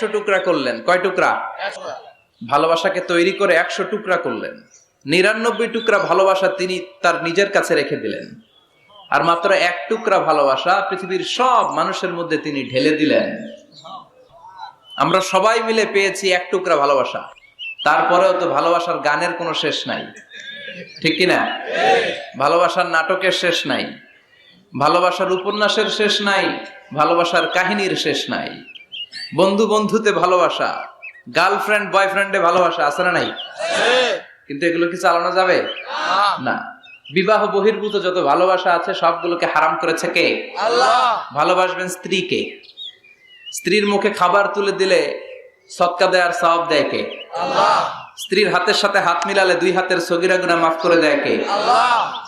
একশো টুকরা করলেন। কয় টুকরা? ভালোবাসাকে তৈরি করে একশো টুকরা করলেন। নিরানব্বই টুকরা ভালোবাসা তিনি তার নিজের কাছে রেখে দিলেন। আর মাত্র এক টুকরা ভালোবাসা পৃথিবীর সব মানুষের মধ্যে তিনি ঢেলে দিলেন। আমরা সবাই মিলে পেয়েছি এক টুকরা ভালোবাসা। তারপরেও তো ভালোবাসার গানের কোনো শেষ নাই। ঠিক কিনা? ভালোবাসার নাটকের শেষ নাই। ভালোবাসার উপন্যাসের শেষ নাই। ভালোবাসার কাহিনীর শেষ নাই। বন্ধু বন্ধুতে ভালোবাসা গার্লফ্রেন্ড বয়ফ্রেন্ডে ভালোবাসা আছে না নাই? কিন্তু এগুলো কি চালানো যাবে? না। বিবাহ বহির্ভূত যত ভালোবাসা আছে সবগুলোকে হারাম করেছে কে? আল্লাহ। ভালোবাসবেন স্ত্রীকে। স্ত্রীর মুখে খাবার তুলে দিলে সৎকা দেয়ার সব দেয় কে? আল্লাহ। স্ত্রীর হাতের সাথে হাত মিলালে দুই হাতের সগিরা গুনা মাফ করে দেয় কে?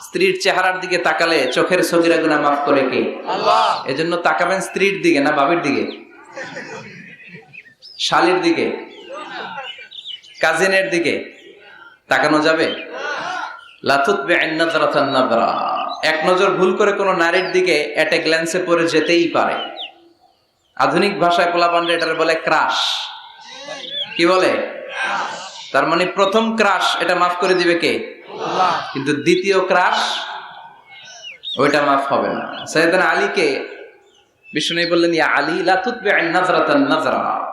স্ত্রীর চেহারার দিকে তাকালে চোখের সগিরা গুনা মাফ করে কে? এজন্য তাকাবেন স্ত্রীর দিকে না বাবির দিকে। শালির দিকে? কাজিনের দিকে? তাকানো যাবে? নাযরা। এক নজর ভুল করে কোনো নারীর দিকে এটে গ্ল্যান্সে পড়ে যেতেই পারে। আধুনিক ভাষায় পোলাপান্ডে এটার বলে ক্রাশ কি বলে? তার মানে প্রথম ক্রাশ এটা মাফ করে দিবে কে? কিন্তু দ্বিতীয় ক্রাশ ওইটা মাফ হবে না। সৈয়দান আলীকে বিষ্ণু বললেন, ইয়া আলী লাতুতবে নাজরাতান নাজরা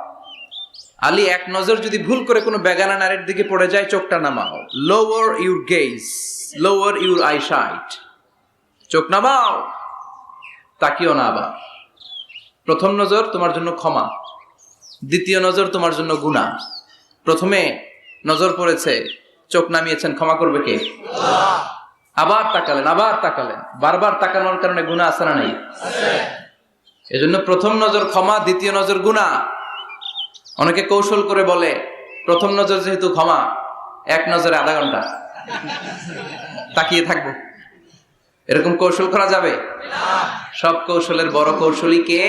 আলী এক নজর যদি ভুল করে কোনো বেগানা নারীর দিকে পড়ে যায় চোখটা নামাও। Lower your gaze lower your eye sight চোখ নামাও। তাকিও না আবার। প্রথম নজর তোমার জন্য ক্ষমা। দ্বিতীয় নজর তোমার জন্য গুণা প্রথমে নজর পড়েছে চোখ নামিয়েছেন ক্ষমা করবে কে? আবার তাকালেন আবার তাকালেন। বারবার তাকানোর কারণে গুণা আসে না নাই? এজন্য প্রথম নজর ক্ষমা দ্বিতীয় নজর গুণা অনেকে কৌশল করে বলে, প্রথম নজর যেহেতু ক্ষমা, এক নজরে আধা ঘণ্টা। তাকিয়ে থাকব। এরকম কৌশল করা যাবে? সব কৌশলের বড় কৌশলী কে?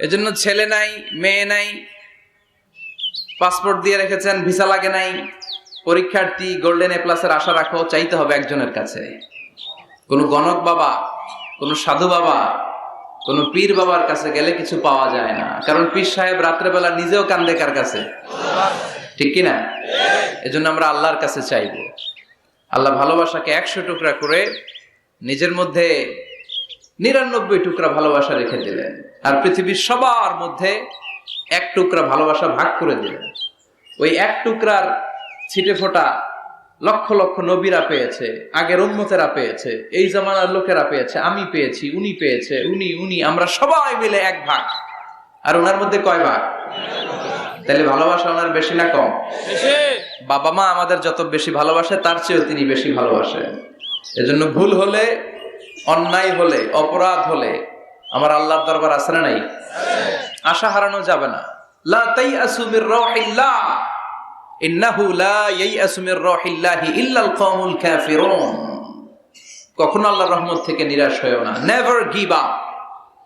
এজন্য ছেলে নাই, মেয়ে নাই, পাসপোর্ট দিয়ে রেখেছেন, ভিসা লাগে নাই, পরীক্ষার্থী গোল্ডেন এ প্লাসের আশা রাখো, চাইতে হবে একজনের কাছে। কোনো গণক বাবা, কোনো সাধু বাবা কোনো পীর বাবার কাছে গেলে কিছু পাওয়া যায় না। কারণ পীর সাহেব রাত্রেবেলা নিজেও কান্দে কার কাছে? ঠিক কি না এজন্য আমরা আল্লাহর কাছে চাইব। আল্লাহ ভালোবাসাকে একশো টুকরা করে নিজের মধ্যে নিরানব্বই টুকরা ভালোবাসা রেখে দিলেন। আর পৃথিবীর সবার মধ্যে এক টুকরা ভালোবাসা ভাগ করে দিলেন। ওই এক টুকরার ছিটে ফোটা লক্ষ লক্ষ নবীরা পেয়েছে আগের উন্মতেরা পেয়েছে এই জামানার লোকেরা পেয়েছে আমি পেয়েছি উনি পেয়েছে উনি উনি আমরা সবাই মিলে এক ভাগ। আর ওনার মধ্যে কয় ভাগ? তাহলে ভালোবাসা ওনার বেশি না কম? বাবা মা আমাদের যত বেশি ভালোবাসে তার চেয়েও তিনি বেশি ভালোবাসেন এজন্য ভুল হলে অন্যায় হলে অপরাধ হলে আমার আল্লাহর দরবার না নাই? আশা হারানো যাবে না। লা তাইয়াসু মির রাহিল্লাহ। কখনো আল্লাহর রহমত থেকে নিরাশ হয়েও না। নেভার গিভ আপ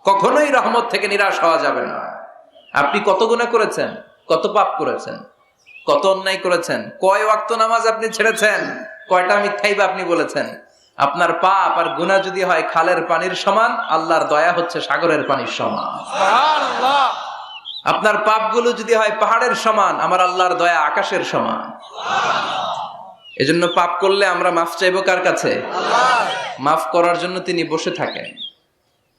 কখনোই রহমত থেকে নিরাশ হওয়া যাবে না। আপনি কত গুনাহ করেছেন? কত পাপ করেছেন? কত অন্যায় করেছেন? কয় ওয়াক্ত নামাজ আপনি ছেড়েছেন? কয়টা মিথ্যাই বা আপনি বলেছেন? আপনার পাপ আর গুনাহ যদি হয়, খালের পানির সমান, আল্লাহর দয়া হচ্ছে সাগরের পানির সমান। সুবহানাল্লাহ। আপনার পাপগুলো যদি হয় পাহাড়ের সমান, আমার আল্লাহর দয়া আকাশের সমান। এজন্য পাপ করলে আমরা মাফ চাইব কার কাছে? মাফ করার জন্য তিনি বসে থাকেন।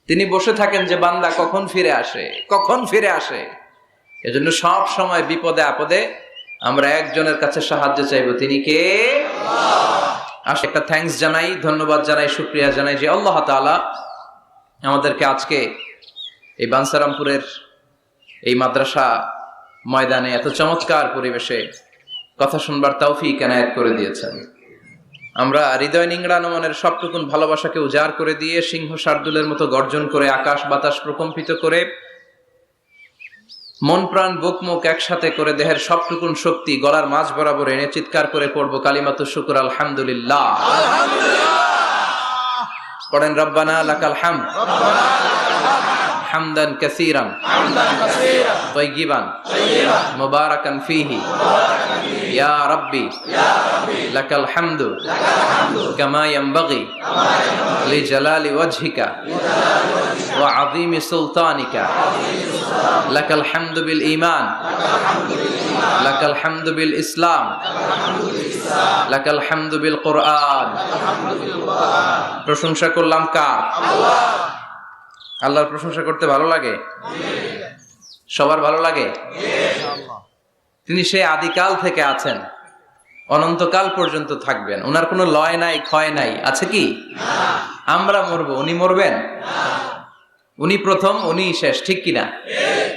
তিনি বসে থাকেন যে বান্দা কখন ফিরে আসে, কখন ফিরে আসে। এজন্য সব সময় বিপদে আপদে আমরা একজনের কাছে সাহায্য চাইব। তিনি কে? আসে, একটা থ্যাঙ্কস জানাই, ধন্যবাদ জানাই, শুক্রিয়া জানাই যে আল্লাহ তাআলা আমাদেরকে আজকে এই বানসারামপুরের এই মাদ্রাসা ময়দানে এত চমৎকার পরিবেশে কথা শুনবার তৌফিক এনায়েত করে দিয়েছেন। আমরা হৃদয় নিংড়ানো মনের সবটুকুন ভালোবাসাকে উজাড় করে দিয়ে সিংহ শার্দুলের মতো গর্জন করে আকাশ বাতাস প্রকম্পিত করে মন প্রাণ বুক মুখ একসাথে করে দেহের সবটুকুন শক্তি গলার মাঝ বরাবর এনে চিৎকার করে পড়ব কালিমাত শুকুর আলহামদুলিল্লাহ। পড়েন রব্বানা লাকাল হাম حمدا كثيرا حمدا كثيرا طيبا مباركا فيه يا ربي لك الحمد كما ينبغي لجلال وجهك وعظيم سلطانك لك الحمد بالإيمان لك الحمد بالإسلام لك الحمد بالقرآن প্রশংসা করলাম কার আল্লাহর প্রশংসা করতে ভালো লাগে? সবার ভালো লাগে? তিনি সেই আদিকাল থেকে আছেন। অনন্তকাল পর্যন্ত থাকবেন। ওনার কোনো লয় নাই, ক্ষয় নাই। আছে কি? আমরা মরবো। উনি মরবেন? উনি প্রথম, উনি শেষ। ঠিক কিনা?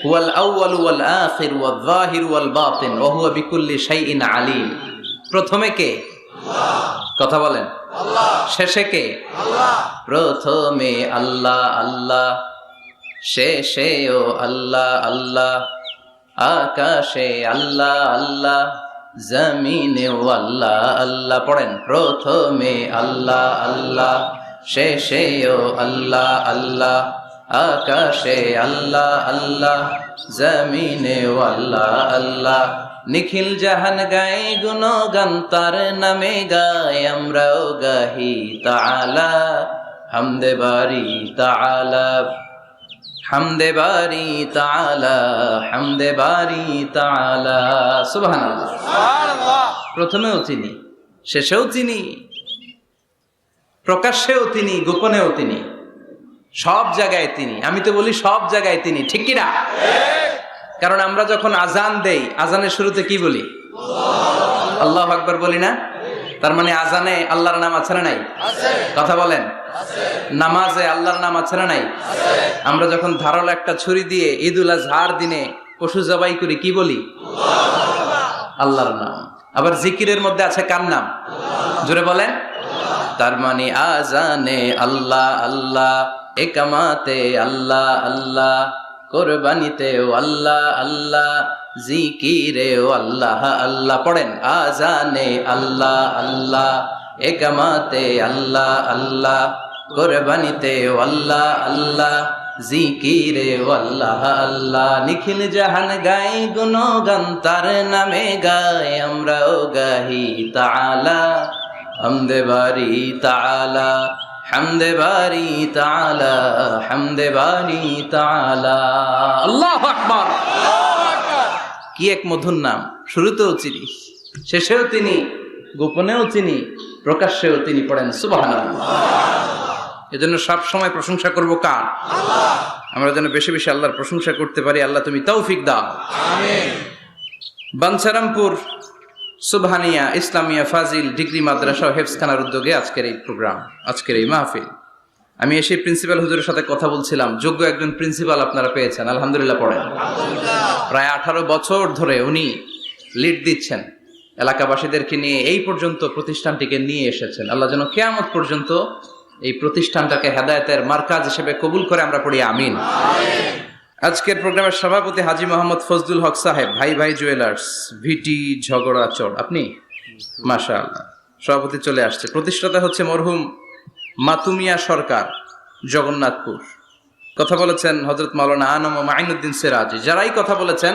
হুয়াল আউয়াল ওয়াল আখির ওয়াল যাহির ওয়াল বাতিন, ওয়া হুয়া বিকুল্লি শাইইন আলিম। প্রথমে কে? কথা বলেন। শেষে কে? প্রথমে আল্লাহ আল্লাহ। শেষেও আল্লাহ আল্লাহ। আকাশে আল্লাহ আল্লাহ। জমিনেও আল্লাহ আল্লাহ। পড়েন, প্রথমে আল্লাহ আল্লাহ। শেষেও আল্লাহ আল্লাহ। আকাশে আল্লাহ আল্লাহ। জমিনেও আল্লাহ আল্লাহ। নিখিল জাহান গাই গুণ গান্তার নামে গাই আমরাও গাহি তালা হামদে বারি তালা হামদে বারি তালা হামদে বারি তালা সুবহান প্রথমেও তিনি শেষেও তিনি প্রকাশ্যেও তিনি গোপনেও তিনি সব জায়গায় তিনি। আমি তো বলি সব জায়গায় তিনি ঠিক কিনা? কারণ আমরা যখন আজান দেই, আজানের শুরুতে কি বলি? আল্লাহ আকবার বলি না? তার মানে আজানে আল্লাহর নাম আছে না নাই? কথা বলেন। নামাজে আল্লাহর নাম আছে না নাই? আমরা যখন ধারালো একটা ছুরি দিয়ে ঈদুল আজহার দিনে পশু জবাই করি, কি বলি? আল্লাহর নাম। আবার জিকিরের মধ্যে আছে কার নাম? জোরে বলেন। তার মানে আজানে আল্লাহ আল্লাহ, একামাতে আল্লাহ আল্লাহ। কোরবানিতেও আল্লাহ আল্লাহ, জিকিরেও আল্লাহ আল্লাহ। পড়েন, আজানে আল্লাহ আল্লাহ। একামাতে আল্লাহ আল্লাহ। কোরবানিতেও আল্লাহ আল্লাহ। জিকিরে আল্লাহ আল্লাহ। নিখিল জাহান গাই গুণগান, তার নামে গায় আমরাও গাহি তাআলা। হামদে বারি তাআলা। হামদে বারি তাআলা হামদে বারি তাআলা। আল্লাহু আকবার। কি এক মধুর নাম শুরুতেও চিনি শেষেও তিনি গোপনেও তিনি প্রকাশ্যেও তিনি পড়েন সুবহানাল্লাহ। এজন্য সব সময় প্রশংসা করব কার? আমরা যেন বেশি বেশি আল্লাহর প্রশংসা করতে পারি আল্লাহ তুমি তৌফিক দাও। বাঞ্ছারামপুর সুবহানিয়া ইসলামিয়া ফাজিল ডিগ্রি মাদ্রাসা হেফসখানার উদ্যোগে আজকের এই প্রোগ্রাম, আজকের এই মাহফিল। আমি এসে প্রিন্সিপাল হুজুরের সাথে কথা বলছিলাম, যোগ্য একজন প্রিন্সিপাল আপনারা পেয়েছেন, আলহামদুলিল্লাহ পড়েন। প্রায় আঠারো বছর ধরে উনি লিড দিচ্ছেন, এলাকাবাসীদেরকে নিয়ে এই পর্যন্ত প্রতিষ্ঠানটিকে নিয়ে এসেছেন। আল্লাহ যেন কেয়ামত পর্যন্ত এই প্রতিষ্ঠানটাকে হেদায়েতের মার্কাজ হিসেবে কবুল করে আমরা পড়ি, আমিন। আজকের প্রোগ্রামের সভাপতি হাজি মোহাম্মদ ফজলুল হক সাহেব, ভাই ভাই জুয়েলার্স, ভিটি ঝগড়াচড় আপনি? মাশা আল্লাহ সভাপতি চলে আসছে। প্রতিষ্ঠাতা হচ্ছে মরহুম মাতুমিয়া সরকার, জগন্নাথপুর। কথা বলেছেন হজরত মাওলানা আনম মাইনুদ্দিন সিরাজি। যারাই কথা বলেছেন,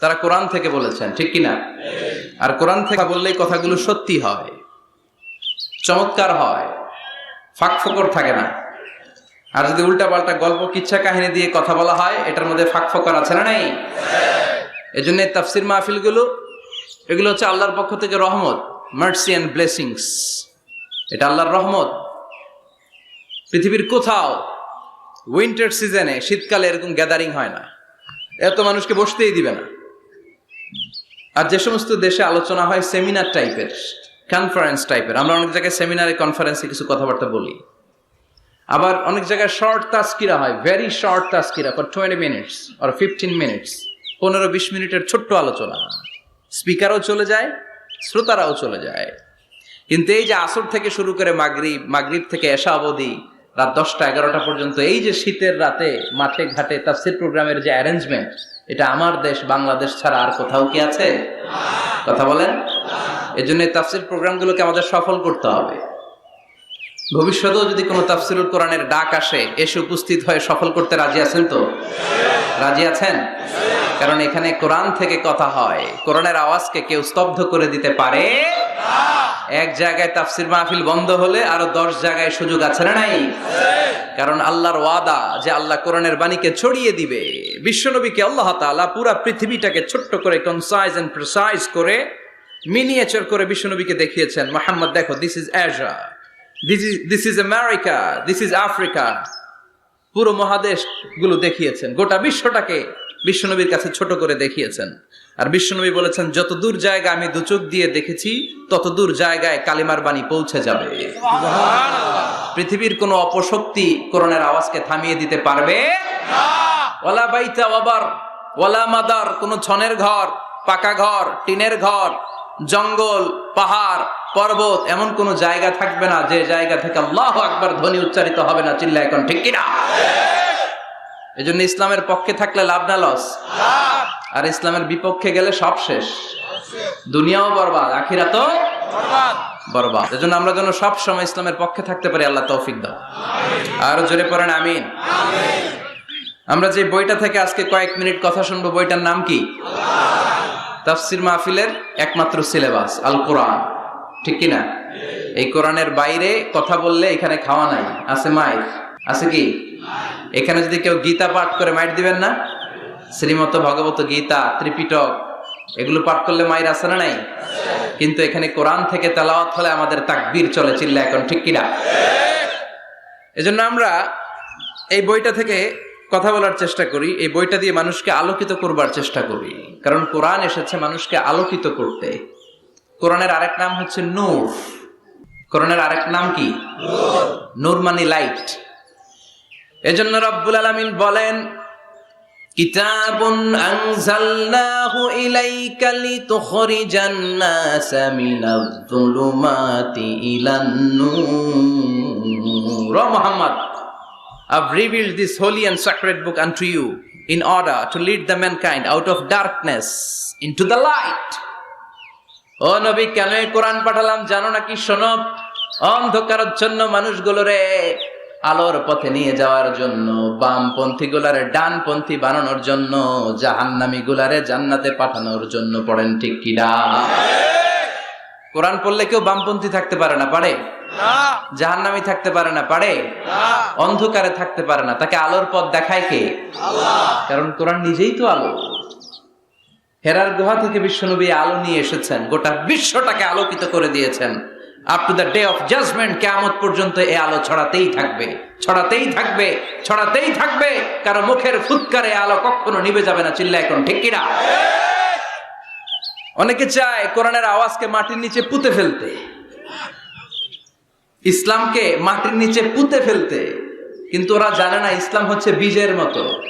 তারা কোরআন থেকে বলেছেন, ঠিক কিনা? আর কোরআন থেকে বললেই কথাগুলো সত্যি হয়, চমৎকার হয়, ফাঁক ফোকর থাকে না। আর যদি উল্টা পাল্টা গল্প কিচ্ছা কাহিনী দিয়ে কথা বলা হয়, এটার মধ্যে ফাঁক ফোকর আছে না নাই? এই জন্য তাফসির মাহফিলগুলো, এগুলো হচ্ছে আল্লাহর পক্ষ থেকে রহমত মার্সি অ্যান্ড ব্লেসিংস এটা আল্লাহর রহমত। পৃথিবীর কোথাও উইন্টার সিজনে শীতকালে এরকম গ্যাদারিং হয় না। এত মানুষকে বসতেই দিবে না। আর যে সমস্ত দেশে আলোচনা হয় সেমিনার টাইপের কনফারেন্স টাইপের আমরা অনেক জায়গায় সেমিনারে কনফারেন্সে কিছু কথাবার্তা বলি। আবার অনেক জায়গায় শর্ট তাস্কিরা হয় ভেরি শর্ট তাস্কিরা ফর টোয়েন্টি মিনিটস আর ফিফটিন মিনিটস পনেরো বিশ মিনিটের ছোট্ট আলোচনা। স্পিকারও চলে যায়, শ্রোতারাও চলে যায়। কিন্তু এই যে আসর থেকে শুরু করে মাগরিব মাগরিব থেকে এশা অবধি, রাত দশটা এগারোটা পর্যন্ত, এই যে শীতের রাতে মাঠে ঘাটে তাফসির প্রোগ্রামের যে অ্যারেঞ্জমেন্ট এটা আমার দেশ, বাংলাদেশ ছাড়া আর কোথাও কি আছে? কথা বলেন? এই জন্য তাফসির প্রোগ্রামগুলোকে আমাদের সফল করতে হবে। ভবিষ্যতেও যদি কোনো তাফসিরুল কোরআনের ডাক আসে, এসে উপস্থিত হয়ে সফল করতে রাজি আছেন তো? রাজি আছেন? কারণ এখানে কোরআন থেকে কথা হয়। কোরআনের আওয়াজকে কেউ স্তব্ধ করে দিতে পারে? এক জায়গায় তাফসির মাহফিল বন্ধ হলে আরও দশ জায়গায় সুযোগ আছে না নাই? কারণ আল্লাহর ওয়াদা যে আল্লাহ কোরআনের বাণীকে ছড়িয়ে দিবে। বিশ্বনবীকে আল্লাহ তাআলা পুরা পৃথিবীটাকে ছোট্ট করে কনসাইজ এন্ড প্রিসাইজ করে মিনিয়েচার করে বিশ্বনবীকে দেখিয়েছেন। মোহাম্মদ, দেখো this is Asia this is this is America this is Africa পুরো মহাদেশগুলো দেখিয়েছেন। গোটা বিশ্বটাকে বিশ্বনবীর কাছে ছোট করে দেখিয়েছেন। আর বিশ্বনবী বলেছেন যত দূর জায়গা আমি দুচোখ দিয়ে দেখেছি তত দূর জায়গায় কালিমার বাণী পৌঁছে যাবে। পৃথিবীর কোনো অপশক্তি কোরআনের আওয়াজকে থামিয়ে দিতে পারবে? ওলা বাইতা ওয়াবার ওয়ালা মাদার কোনো ছনের ঘর পাকা ঘর টিনের ঘর জঙ্গল পাহাড় পর্বত এমন কোনো জায়গা থাকবে না যে জায়গা থেকে আল্লাহ আকবার ধ্বনি উচ্চারিত হবে না চিল্লা এখন ঠিক কিনা? এজন্য ইসলামের পক্ষে থাকলে লাভ না লস আর ইসলামের বিপক্ষে গেলে সব শেষ। দুনিয়াও বরবাদ আখিরা তো বরবাদ। এজন্য আমরা যেন সব সময় ইসলামের পক্ষে থাকতে পারি, আল্লাহ তৌফিক দাও। আর জোরে পড়েন, আমিন। আমরা যে বইটা থেকে আজকে কয়েক মিনিট কথা শুনব, বইটার নাম কি? তাফসির মাহফিলের একমাত্র সিলেবাস আল কোরআন ঠিক কি না এই কোরআনের বাইরে কথা বললে এখানে খাওয়া নাই। আছে মাইক আছে কি? এখানে যদি কেউ গীতা পাঠ করে মাইট দিবেন না? শ্রীমত ভগবত গীতা, ত্রিপিটক, এগুলো পাঠ করলে মায়ের আছে না নাই? কিন্তু এখানে কোরআন থেকে তেলাওয়াত হলে আমাদের তাকবীর চলে চিল্লা এখন, ঠিক কিনা? এজন্য আমরা এই বইটা থেকে কথা বলার চেষ্টা করি। এই বইটা দিয়ে মানুষকে আলোকিত করবার চেষ্টা করি। কারণ কোরআন এসেছে মানুষকে আলোকিত করতে। কোরআনের আরেক নাম হচ্ছে নূর। কোরআনের আরেক নাম কি? নূর মানে লাইট এজন্য রব্বুল আলামিন বলেন, কিতাবুন আনজালনাহু ইলাইকা লিতুখরিজান NASA Minaj যুলুমাতি ইলান Noor. O Muhammad, I've revealed this holy and sacred book unto you in order to lead the mankind out of darkness into the light. ও নবী কেন কোরআন পাঠালাম জানো নাকি? শোনো অন্ধকারের জন্য মানুষগুলোরে আলোর পথে নিয়ে যাওয়ার জন্য বামপন্থী গুলারে ডানপন্থী বানানোর জন্য জাহান্নামী গুলারে জান্নাতে পাঠানোর জন্য পড়েন ঠিক কিনা কোরআন পড়লে কেউ বামপন্থী থাকতে পারে না পারে? জাহান্নামী থাকতে পারে না পারে? অন্ধকারে থাকতে পারে না তাকে আলোর পথ দেখায় কে? কারণ কোরআন নিজেই তো আলো। হেরার গুহা থেকে বিশ্বনবী আলো নিয়ে এসেছেন। গোটা বিশ্বটাকে আলোকিত করে দিয়েছেন। Up to the day of judgement কেয়ামত পর্যন্ত এ আলো ছড়াতেই থাকবে। ছড়াতেই থাকবে ছড়াতেই থাকবে। কারও মুখের ফুৎকারে আলো কখনো নিভে যাবে না চিল্লা এখন ঠিক কিনা? অনেকে চায় কোরআনের আওয়াজকে মাটির নিচে পুঁতে ফেলতে। ইসলামকে মাটির নিচে পুঁতে ফেলতে। কিন্তু ওরা জানে না, ইসলাম হচ্ছে বীজের মতো।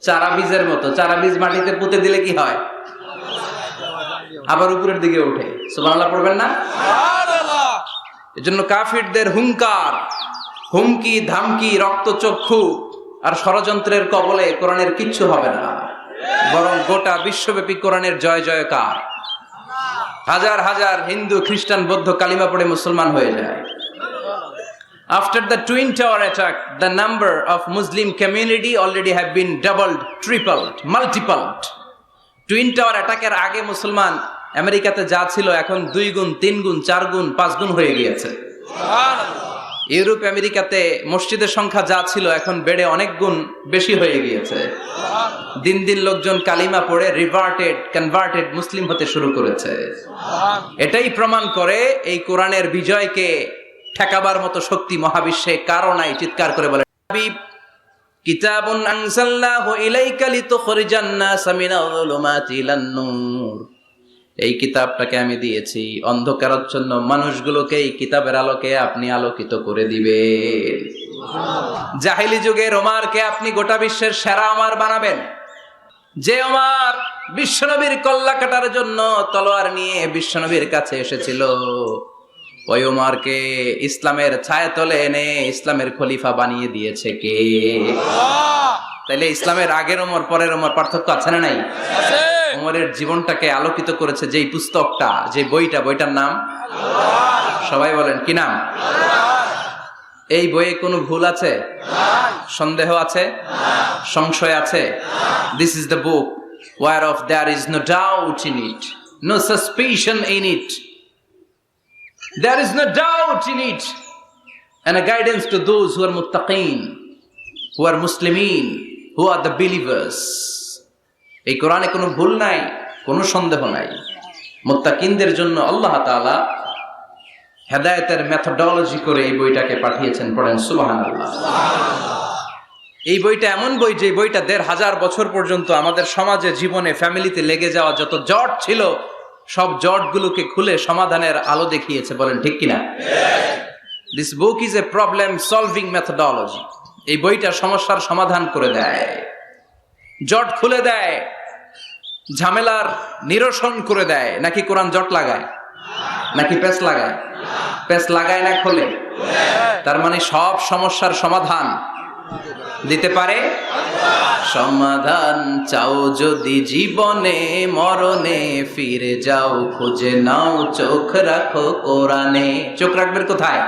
চারা বীজের মতো। চারা বীজ মাটিতে পুঁতে দিলে কি হয়? আবার উপরের দিকে ওঠে সুবহানাল্লাহ পড়বেন না? এজন্য কাফিরদের হুঙ্কার হুমকি ধামকি রক্তচক্ষু আর ষড়যন্ত্রের কবলে কোরআনের কিচ্ছু হবে না। বরং গোটা বিশ্বব্যাপী কোরআনের জয় জয়কার। হাজার হাজার হিন্দু খ্রিস্টান বৌদ্ধ কালিমা পড়ে মুসলমান হয়ে যায়। After the Twin Tower attack, the number of Muslim community already have been doubled, tripled, multiplied. Twin tower অ্যাটাকের আগে মুসলমান আমেরিকাতে যা ছিল এখন দুই গুণ, তিন গুণ, চার গুণ, পাঁচ গুণ হয়ে গিয়েছে। ইউরোপ, আমেরিকাতে মসজিদের সংখ্যা যা ছিল এখন বেড়ে অনেক গুণ বেশি হয়ে গিয়েছে। দিন দিন লোকজন কালিমা পড়ে রিভার্টেড কনভার্টেড মুসলিম হতে শুরু করেছে। এটাই প্রমাণ করে এই কোরআনের বিজয়কে ঠেকাবার মতো শক্তি মহাবিশ্বে কারও নাই, চিৎকার করে বলে কিতাবুন আনসালনাহু ইলাইকা লিতুখরিজান নাসা মিনাল যুলুমাতি ইলান নূর। এই কিতাবটাকে আমি দিয়েছি। অন্ধকারাচ্ছন্ন মানুষগুলোকে এই কিতাবের আলোকে আপনি আলোকিত করে দিবে জাহিলি যুগে ওমারকে আপনি গোটা বিশ্বের সেরা ওমার বানাবেন। যে ওমার বিশ্বনবীর কল্লা কাটার জন্য তলোয়ার নিয়ে বিশ্বনবীর কাছে এসেছিল ওই ওমারকে ইসলামের ছায়া তলে এনে ইসলামের খলিফা বানিয়ে দিয়েছে কে? তাইলে ইসলামের আগের ওমর পরের ওমর পার্থক্য আছে না নাই? আছে ওমরের জীবনটাকে আলোকিত করেছে যেই পুস্তকটা যে বইটা বইটার নাম? সবাই বলেন কি নাম? এই বইয়ে কোনো ভুল আছে? সন্দেহ আছে? সংশয় আছে? This is the book whereof there is no doubt in it no suspicion in it there is no doubt in it and a guidance to those who are muttaqeen, who are Muslimin, who are the believers. এই কোরআনে কোনো ভুল নাই, কোনো সন্দেহ নাই। মুত্তাকিনদের জন্য আল্লাহ তাআলা হেদায়েতের মেথডোলজি করে এই বইটাকে পাঠিয়েছেন, পড়েন সুবহানাল্লাহ। এই বইটা এমন বই যে বইটা দেড় হাজার বছর পর্যন্ত আমাদের সমাজে, জীবনে, ফ্যামিলিতে লেগে যাওয়া যত জট ছিল, সব জটগুলোকে খুলে সমাধানের আলো দেখিয়েছে, বলেন ঠিক কিনা? This book is a problem solving methodology এই বইটা সমস্যার সমাধান করে দেয়। জট খুলে দেয়। ঝামেলার নিরসন করে দেয়। নাকি কোরআন জট লাগায়? নাকি পেস লাগায়? পেস লাগায় না খোলে? তার মানে সব সমস্যার সমাধান দিতে পারে? সমাধান চাও যদি জীবনে, মরণে ফিরে যাও, খুঁজে নাও, চোখ রাখো কোরআনে। চোখ রাখবেন কোথায়?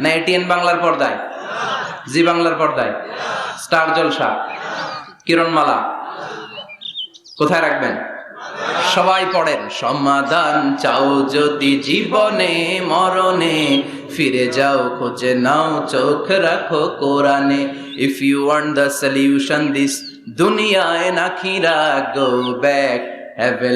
না এটিএন বাংলার পর্দায়? জি বাংলার পর্দায়? স্টার জলসা? কিরণমালা? কোথায় রাখবেন? সবাই পড়েন। সমাধান চাও যদি জীবনে, মরণে, ফিরে যাও, খোঁজে নাও, চোখ রাখো কোরআনে। If you want the solution this দুনিয়ায় নাখিরা go back have a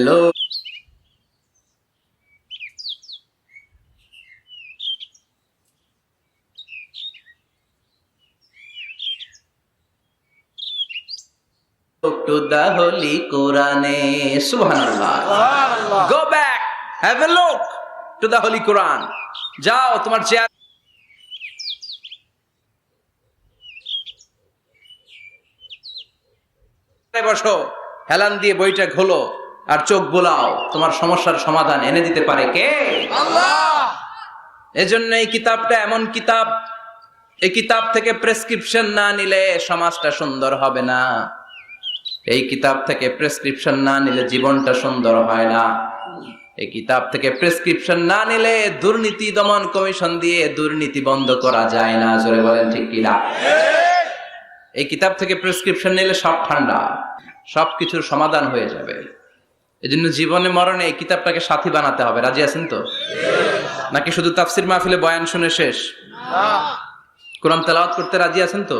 to the holy Qurane. Subhanallah. Go back. Have a look to the holy Quran. যাও তোমার চেয়ার বসো হেলান দিয়ে বইটা খোলো আর চোখ বোলাও তোমার সমস্যার সমাধান এনে দিতে পারে কে এজন্য এই কিতাবটা এমন কিতাব এই কিতাব থেকে প্রেসক্রিপশন না নিলে সমাজটা সুন্দর হবে না এই কিতাব থেকে প্রেসক্রিপশন না নিলে জীবনটা সুন্দর হয় না। এই কিতাব থেকে প্রেসক্রিপশন না নিলে দুর্নীতি দমন কমিশন দিয়ে দুর্নীতি বন্ধ করা যায় না। জোরে বলেন ঠিক কিনা এই কিতাব থেকে প্রেসক্রিপশন নিলে সব ঠান্ডা সব কিছুর সমাধান হয়ে যাবে। এই জন্য জীবনে মরণে এই কিতাবটাকে সাথী বানাতে হবে। রাজি আছেন তো? নাকি শুধু তাফসির মাহফিলে বয়ান শুনে শেষ? কোরআন তেলাওয়াত করতে রাজি আছেন তো?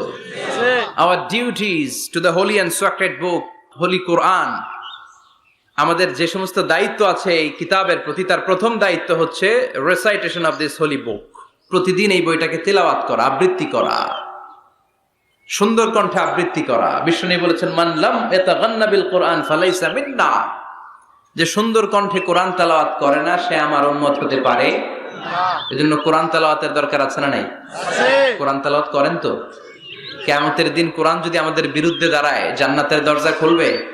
জি our duties to the holy and sacred book holy quran. আমাদের যে সমস্ত দায়িত্ব আছে এই কিতাবের প্রতি তার প্রথম দায়িত্ব হচ্ছে recitation of this holy book প্রতিদিন এই বইটাকে তেলাওয়াত করা আবৃত্তি করা। সুন্দর কণ্ঠে আবৃত্তি করা। বিষ্ণু বলেছেন মানলাম এতাগান্না বিল কোরআন ফালাইসা মিন্না। যে সুন্দর কণ্ঠে কোরআন তেলাওয়াত করে না সে আমার উন্মত হতে পারে। এজন্য কোরআন তেলাওয়াতের দরকার আছে না নাই? কোরআন তেলাওয়াত করেন তো? কেয়ামতের দিন কোরআন যদি আমাদের বিরুদ্ধে দাঁড়ায়, জান্নাতের দরজা খুলবে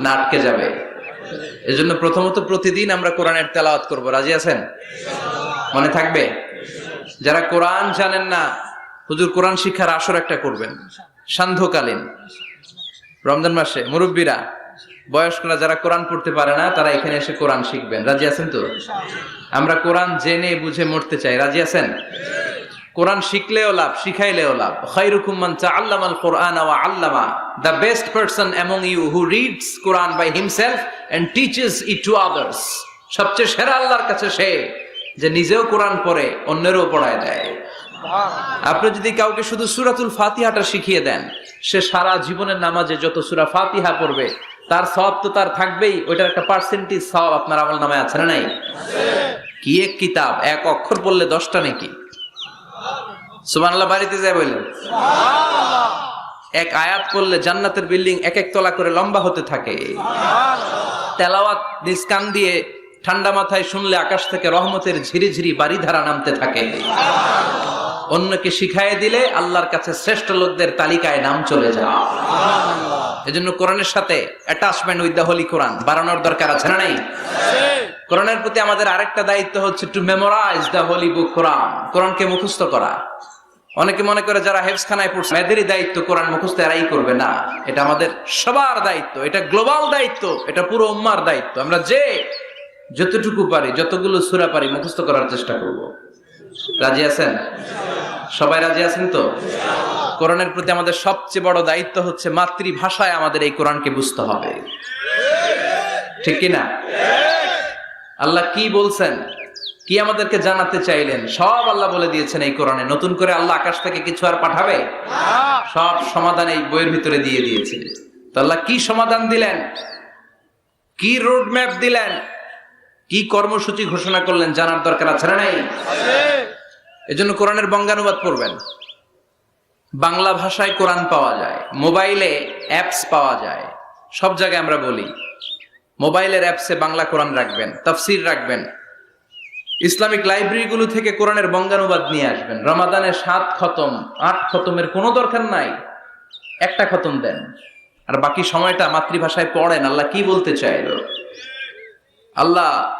না আটকে যাবে। এজন্য প্রথমত প্রতিদিন আমরা কোরআনের তেলাওয়াত করব। রাজি আছেন? মনে থাকবে? যারা কোরআন জানেন না, হুজুর কোরআন শিক্ষার আসর একটা করবেন। সান্ধ্যকালীন। রমজান মাসে মুরব্বীরা, বয়স্করা যারা কোরআন পড়তে পারে না, তারা এখানে এসে কোরআন শিখবেন। রাজি আছেন তো? আমরা কোরআন জেনে বুঝে মরতে চাই। রাজি আছেন? কোরআন শিখলেও লাভ, শিখাইলেও লাভ। খায়রুকুম মান তাআল্লামাল কোরআন ওয়া আল্লামা। The best person among you who reads Quran by himself and teaches it to others. সবচেয়ে সেরা আল্লাহর কাছে সে যে নিজেও কোরআন পড়ে, অন্যেরও পড়ায় দেয়। আপনি যদি কাউকে শুধু সুরাতুল ফাতিহাটা শিখিয়ে দেন, সে সারা জীবনের নামাজে যত সুরা ফাতিহা পড়বে, তার সব তো তার থাকবেই, ওইটার একটা পার্সেন্টেজ সব আপনার আমল নামে আছে না নাই? কি এক কিতাব? এক অক্ষর পড়লে দশটা নাকি? সুবহানাল্লাহ, বাড়িতে যায় বললেন এক আয়াত পড়লে জান্নাতের বিল্ডিং এক এক তলা করে লম্বা হতে থাকে। তেলাওয়াত নিজ কান দিয়ে ঠান্ডা মাথায় শুনলে আকাশ থেকে রহমতের ঝিরি ঝিরি বাড়ি ধারা নামতে থাকে। অন্যকে শিখাই দিলে আল্লাহর কাছে শ্রেষ্ঠ লোকদের তালিকায় নাম চলে যায়। এজন্য কোরআনের সাথে attachment with the holy Quran বাড়ানোর দরকার আছে না নাই? কোরআনের প্রতি আমাদের আরেকটা দায়িত্ব হচ্ছে to memorize the holy book Quran কোরআনকে মুখস্থ করা। অনেকে মনে করে যারা হেফসখানায় পড়ছে এদেরই দায়িত্ব কোরআন মুখস্থ, এরাই করবে। না, এটা আমাদের সবার দায়িত্ব, এটা গ্লোবাল দায়িত্ব, এটা পুরো উম্মার দায়িত্ব। আমরা যে যতটুকু পারি, যতগুলো সুরা পারি, মুখস্থ করার চেষ্টা করব। রাজি আছেন? সবাই রাজি আছেন তো? কোরআনের প্রতি আমাদের সবচেয়ে বড় দায়িত্ব হচ্ছে মাতৃভাষায় আমাদের এই কোরআনকে বুঝতে হবে। ঠিক কি না আল্লাহ কি বলছেন? কি আমাদেরকে জানাতে চাইলেন? সব আল্লাহ বলে দিয়েছেন এই কোরআনে। নতুন করে আল্লাহ আকাশ থেকে কিছু আর পাঠাবে? সব সমাধান এই বইয়ের ভিতরে দিয়ে দিয়েছে। আল্লাহ কি সমাধান দিলেন? কি রোড ম্যাপ দিলেন? কি কর্মসূচি ঘোষণা করলেন জানার দরকার আছে না নাই? এজন্য কোরআনের বঙ্গানুবাদ করবেন বাংলা ভাষায় কোরআন পাওয়া যায়, মোবাইলে অ্যাপস পাওয়া যায়। সব জায়গায় আমরা বলি, মোবাইলের অ্যাপসে বাংলা কোরআন রাখবেন, তাফসির রাখবেন। ইসলামিক লাইব্রেরিগুলো থেকে কোরআনের বঙ্গানুবাদ নিয়ে আসবেন। রমাদানে সাত খতম, আট খতমের কোনো দরকার নাই। একটা খতম দেন। আর বাকি সময়টা মাতৃভাষায় পড়েন, আল্লাহ কি বলতে চাইল? আল্লাহ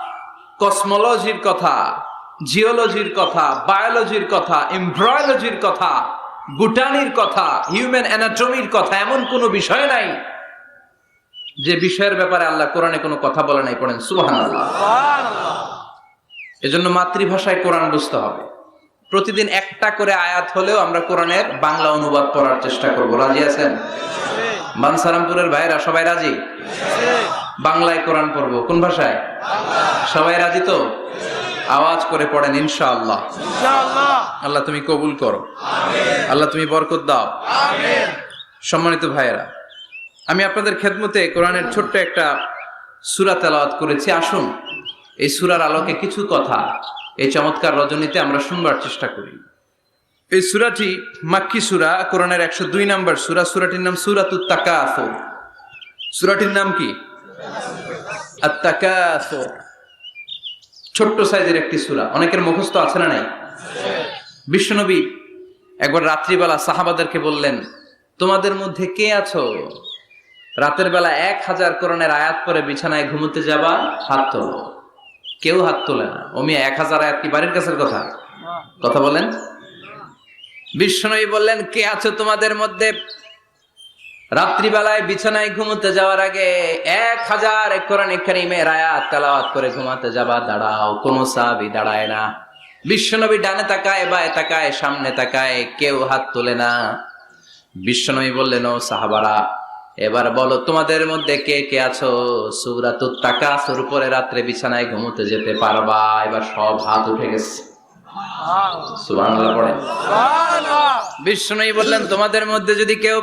কসমোলজির কথা, জিওলজির কথা, বায়োলজির কথা, এমব্রয়োলজির কথা বুটানির কথা, হিউম্যান অ্যানাটমির কথা, এমন কোনো বিষয় নাই যে বিষয়ের ব্যাপারে আল্লাহ কোরআনে কোনো কথা বলে নাই পড়েন। সুহান আল্লাহ এজন্য মাতৃভাষায় কোরআন বুঝতে হবে। প্রতিদিন একটা করে আয়াত হলেও আমরা কোরআনের বাংলা অনুবাদ পড়ার চেষ্টা করব। রাজি আছেন? বানসারামপুরের ভাইরা সবাই রাজি? বাংলায় কোরআন পড়ব। কোন ভাষায়? সবাই রাজি তো? আওয়াজ করে পড়েন ইনশাআল্লাহ। আল্লাহ তুমি কবুল করো। আল্লাহ তুমি বরকত দাও। সম্মানিত ভাইয়েরা আমি আপনাদের খেদমতে কোরআনের ছোট্ট একটা সুরা তেলাওয়াত করেছি। আসুন এই সুরার আলোকে কিছু কথা এই চমৎকার রজনীতে আমরা শুনবার চেষ্টা করি। এই সুরাটি মাক্কি সুরা, কোরআনের একশো দুই নম্বর সুরা। সুরাটির নাম সুরাতুত তাকাসুর। সুরাটির নাম কি? আত্তাকাসুর। ছোট্ট সাইজের একটি সুরা। অনেকের মুখস্থ আছে না নাই? বিশ্বনবী একবার রাত্রিবেলা সাহাবাদেরকে বললেন, তোমাদের মধ্যে কে আছো? রাতের বেলা এক হাজার কোরআনের আয়াত পরে বিছানায় ঘুমোতে যাবা, হাত তোলো। কেউ হাত তোলে না। অমি এক হাজার আয়াত বাড়ির কাছের কথা? কথা বলেন। বিশ্বনবী বললেন, কে আছো তোমাদের মধ্যে? রাত্রিবেলায় বিছানায় ঘুমোতে যাওয়ার আগে এক হাজার কোরআন কারিমের আয়াত তালাওয়াত করে ঘুমাতে যাবা, দাঁড়াও, কোনো সাহাবি দাঁড়ায় না। বিশ্বনবী ডানে তাকায়, বায়ে তাকায়, সামনে তাকায়, কেউ হাত তোলে না। বিশ্বনবী বললেন, ও সাহাবারা এবার বলো, তোমাদের মধ্যে কে কে আছো? সুরাতুত তাকাসুর উপরে রাত্রে বিছানায় ঘুমোতে যেতে পারবা? এবার সব হাত উঠে গেছে। বিষ্ণুই বললেন, তোমাদের মধ্যে যদি কেউ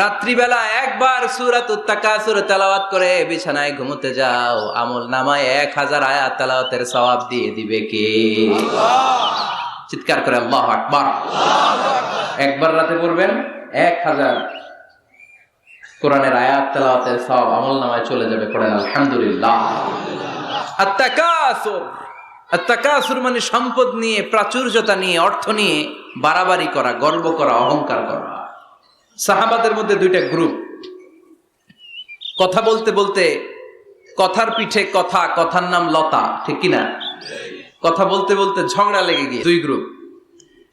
রাত্রিবেলা একবার সুরাত তাকাসুর তেলাওয়াত করে বিছানায় ঘুমোতে যাও, আমল নামায় এক হাজার আয়াত তেলাওয়াতের সওয়াব দিয়ে দিবে কে? চিৎকার করে আল্লাহ আকবার। একবার রাতে পড়বেন, এক হাজার কোরআনের আয়াত, তেলাওয়াতের সব আমল নামায় চলে যাবে পড়েন, আলহামদুলিল্লাহ। আত্তাকাসুর আত্তাকাসুর মানে সম্পদ নিয়ে, প্রাচুর্যতা নিয়ে, অর্থ নিয়ে বাড়াবাড়ি করা, গর্ব করা, অহংকার করা। সাহাবাদের মধ্যে দুইটা গ্রুপ। কথা বলতে বলতে কথার পিঠে কথা, কথার নাম লতা, ঠিক কিনা কথা বলতে বলতে ঝগড়া লেগে গিয়ে দুই গ্রুপ।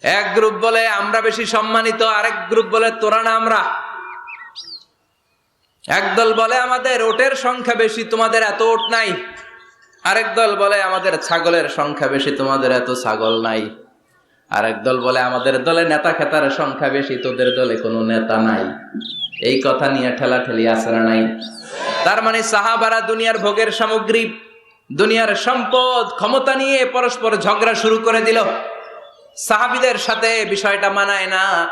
এক গ্রুপ বলে, আমরা বেশি সম্মানিত আরেক গ্রুপ বলে, তোরা না আমরা একদল বলে, আমাদের ওটের সংখ্যা বেশি, তোমাদের এত ওট নাই। আরেক দল বলে, আমাদের ছাগলের সংখ্যা বেশি, তোমাদের এত ছাগল নাই। আরেক দল বলে, আমাদের দলে নেতা খেতার সংখ্যা বেশি, তোদের দলে কোনো নেতা নাই। এই কথা নিয়ে ঠেলা ঠেলি আসরা নাই? তার মানে সাহাবারা দুনিয়ার ভোগের সামগ্রী, দুনিয়ার সম্পদ, ক্ষমতা নিয়ে পরস্পর ঝগড়া শুরু করে দিল। সাহাবিদের সাথে বিষয়টা মানায় না।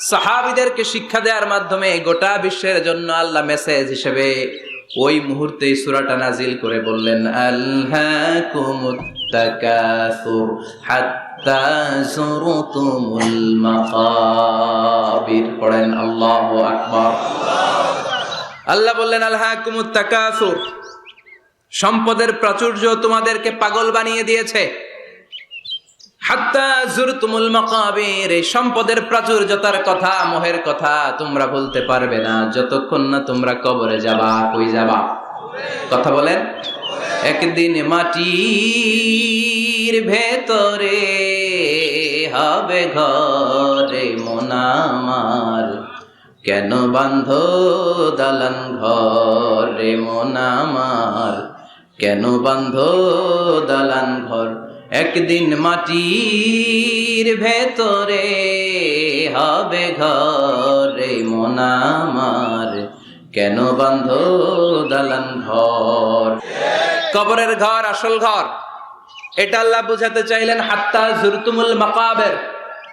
সাহাবিদেরকে শিক্ষা দেওয়ার মাধ্যমে গোটা বিশ্বের জন্য আল্লাহ মেসেজ হিসেবে ওই মুহূর্তে সুরাটা নাজিল করে বললেন আল্লাহু আল্লাহ বললেন তাকাসুর। সম্পদের প্রাচুর্য তোমাদেরকে পাগল বানিয়ে দিয়েছে হাত্তা জুরতুমুল মাকাবির এই সম্পদের প্রাচুর্যতার কথা, মোহের কথা তোমরা বলতে পারবে না। যতক্ষণ না তোমরা কবরে যাবা, কই যাবা? কথা বলেন? একদিন মাটির ভেতরে হবে ঘরে মোনামার কেন বান্ধ দালান ঘরে মোনামার কেন বান্ধ দালান ঘর একদিন মাটির ভেতরে হবে ঘর মনামার কেন বান্ধ দালান ঘর? কবরের ঘর, আসল ঘর। এটা আল্লাহ বুঝাতে চাইলেন, হাত্তা জুরতুমুল মাকাবের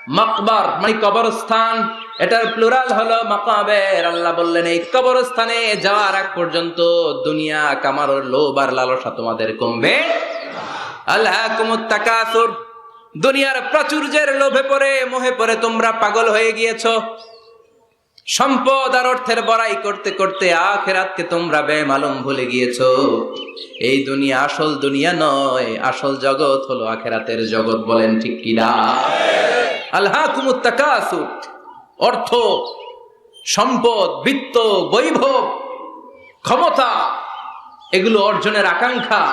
মকবর মানে কবরস্থান। এটার প্লুরাল হলো মাকাবের। আল্লাহ বললেন, এই কবরস্থানে যাওয়ার আগ পর্যন্ত দুনিয়া কামারোর লোভ আর লালসা তোমাদের কমবে আল্লাহ দুনিয়ার প্রাচুর্যের লোভে পড়ে, মোহে পড়ে তোমরা পাগল হয়ে গিয়েছো। সম্পদ আর অর্থের বড়াই করতে করতে আখেরাতকে তোমরা বেমালুম ভুলে গিয়েছ। এই দুনিয়া আসল দুনিয়া নয়, আসল জগৎ হলো আখেরাতের জগৎ, বলেন ঠিক কিনা আল্লাহ কুমুত্তাকাসু অর্থ, সম্পদ, বিত্ত, বৈভব, ক্ষমতা, এগুলো অর্জনের আকাঙ্ক্ষা।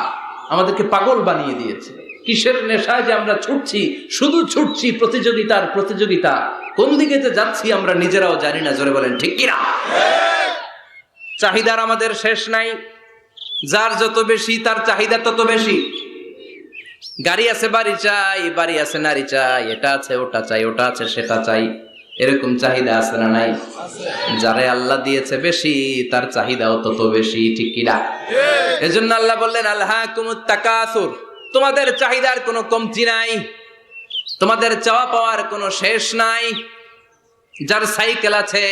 আমাদেরকে পাগল বানিয়ে দিয়েছে। কিসের নেশায় যে আমরা ছুটছি? শুধু ছুটছি প্রতিযোগিতার প্রতিযোগিতা। কোন দিকে যে যাচ্ছি আমরা নিজেরাও জানি না, জোরে বলেন, ঠিক কিনা? চাহিদার আমাদের শেষ নাই। যার যত বেশি, তার চাহিদা তত বেশি। গাড়ি আছে, বাড়ি চাই, বাড়ি আছে, নারী চাই, এটা আছে, ওটা চাই, ওটা আছে, সেটা চাই। এরকম চাহিদা আছে না নাই? যারে আল্লাহ দিয়েছে বেশি, তার চাহিদাও তত বেশি, ঠিক কিনা এজন্য আল্লাহ বললেন আল্লাহ কুমুত তাকাসুর। তোমাদের চাহিদার কোনো কমতি নাই। তোমাদের চাওয়া পাওয়ার কোনো শেষ নাই। যার সাইকেল আছে,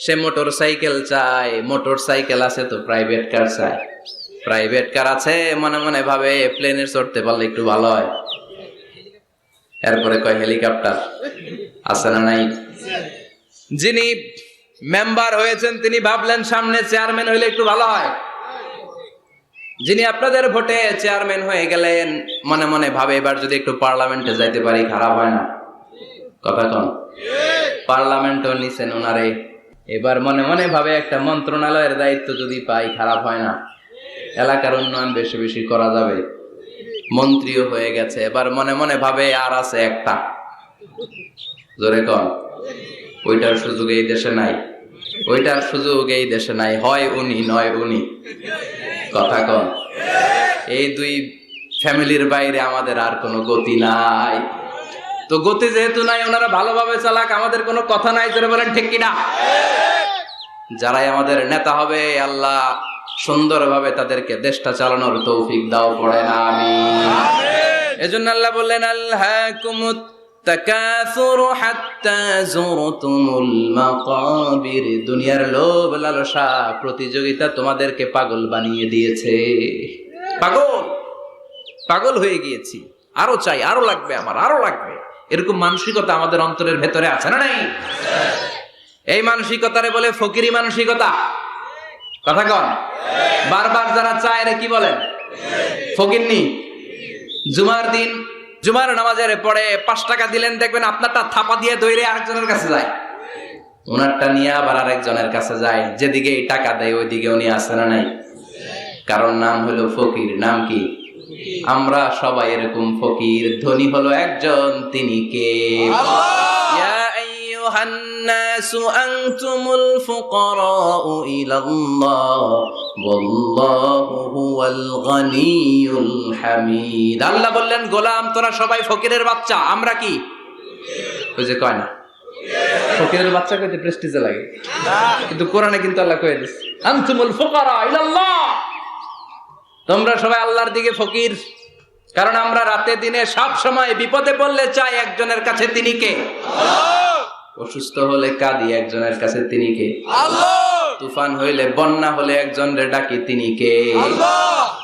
সে মোটর সাইকেল চায়। মোটর সাইকেল আছে তো প্রাইভেট কার চায়? প্রাইভেট কার আছে? মনে মনে ভাবে প্লেনে চড়তে পারলে একটু ভালো হয়। এরপরে কয় হেলিকপ্টার? আছে না নাই? যিনি মেম্বার হয়েছেন, তিনি ভাবলেন সামনে চেয়ারম্যান হইলে একটু ভালো হয়। যিনি আপনাদের ভোটে চেয়ারম্যান হয়ে গেলেন, মনে মনে ভাবে এবার যদি একটু পার্লামেন্টে যাইতে পারি, খারাপ হয় না? কথা কন। পার্লামেন্টও নিছেন ওনারে এবার মনে মনে ভাবে একটা মন্ত্রণালয়ের দায়িত্ব যদি পাই, খারাপ হয় না? এলাকার উন্নয়ন বেশি বেশি করা যাবে। মন্ত্রীও হয়ে গেছে। এবার মনে মনে ভাবে আর আছে একটা। জোরে কন। ওইটার সুযোগ এই দেশে নাই। ওইটার সুযোগ এই দেশে নাই। হয় উনি নয় উনি। কথা কন। এই দুই ফ্যামিলির বাইরে আমাদের আর কোনো গতি নাই। তো গতি যেহেতু নাই ওনারা ভালোভাবে চালাক আমাদের কোনো কথা নাই জোরে বলেন ঠিক কিনা? যারাই আমাদের নেতা হবে আল্লাহ সুন্দরভাবে তাদেরকে দেশটা চালানোর তৌফিক দাও পড়ে না আমি এজন্য আল্লাহ বললেন আল্লাহ কুমুত তাকাসুর হাত্তা জুরতুমুল মাকাবির। দুনিয়ার লোভ লালসা প্রতিযোগিতা তোমাদেরকে পাগল বানিয়ে দিয়েছে। পাগল পাগল হয়ে গিয়েছি। আরও চাই, আরও লাগবে আমার, আরও লাগবে। এরকম মানসিকতা আমাদের অন্তরের ভেতরে আছে না নাই? এই মানসিকতারে বলে ফকিরি মানসিকতা। কথা কন। বারবার যারা চায় রে কি বলেন? ফকিরনি। জুমার দিন জুমার নামাজের পরে পাঁচ টাকা দিলেন, দেখবেন আপনারটা থাপা দিয়ে দৈরে আরেকজনের কাছে যায়। ওনারটা নিয়ে আবার আরেকজনের কাছে যায়। যেদিকে এই টাকা দেয়, ওইদিকে উনি আসে না নাই? কারণ নাম হলো ফকির। নাম কি? আমরা সবাই এরকম ফকির। ধনী হলো একজন, তিনি কে? ইয়া আইয়ুহান নাসু আনতুমুল ফুকারাউ ইলাল্লাহ ওয়াল্লাহু হুয়াল গনিয়ুল হামিদ আল্লাহ বললেন, গোলাম, তোরা সবাই ফকিরের বাচ্চা, আমরা কি? ওই যে কয় না? ফকিরের বাচ্চা কইতে প্রেস্টিজে লাগে। কিন্তু কোরআনে কিন্তু আল্লাহ কয়ে দিচ্ছে আনতুমুল ফুকারা ইলাল্লাহ। তোমরা সবাই আল্লাহর দিকে ফকির। কারণ আমরা রাতে দিনে সব সময় বিপদে পড়লে চাই একজনের কাছে তিনি কে? অসুস্থ হলে কাঁদি একজনের কাছে তিনি কে? তুফান হইলে বন্যা হলে একজন রে ডাকি তিনি কে?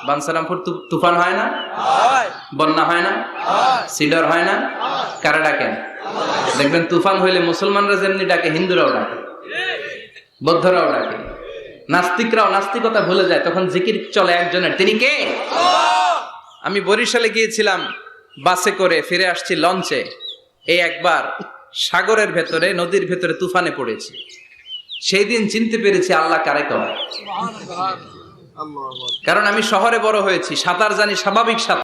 বানসারামপুর তুফান হয় না? বন্যা হয় না? সিডর হয় না? কারা ডাকেন? দেখবেন তুফান হইলে মুসলমানরা যেমনি ডাকে হিন্দুরাও ডাকে বৌদ্ধরাও ডাকে। নাস্তিকরাও নাস্তিকতা ভুলে যায় তখন জিকির চলে একজনের তিনি কে? আমি বরিশালে গিয়েছিলাম বাসে করে ফিরে আসছি লঞ্চে। এই একবার সাগরের ভেতরে নদীর ভেতরে তুফানে পড়েছি। সেই দিন চিনতে পেরেছি আল্লাহ কারে কয়। কারণ আমি শহরে বড় হয়েছি সাঁতার জানি স্বাভাবিক সাঁতার।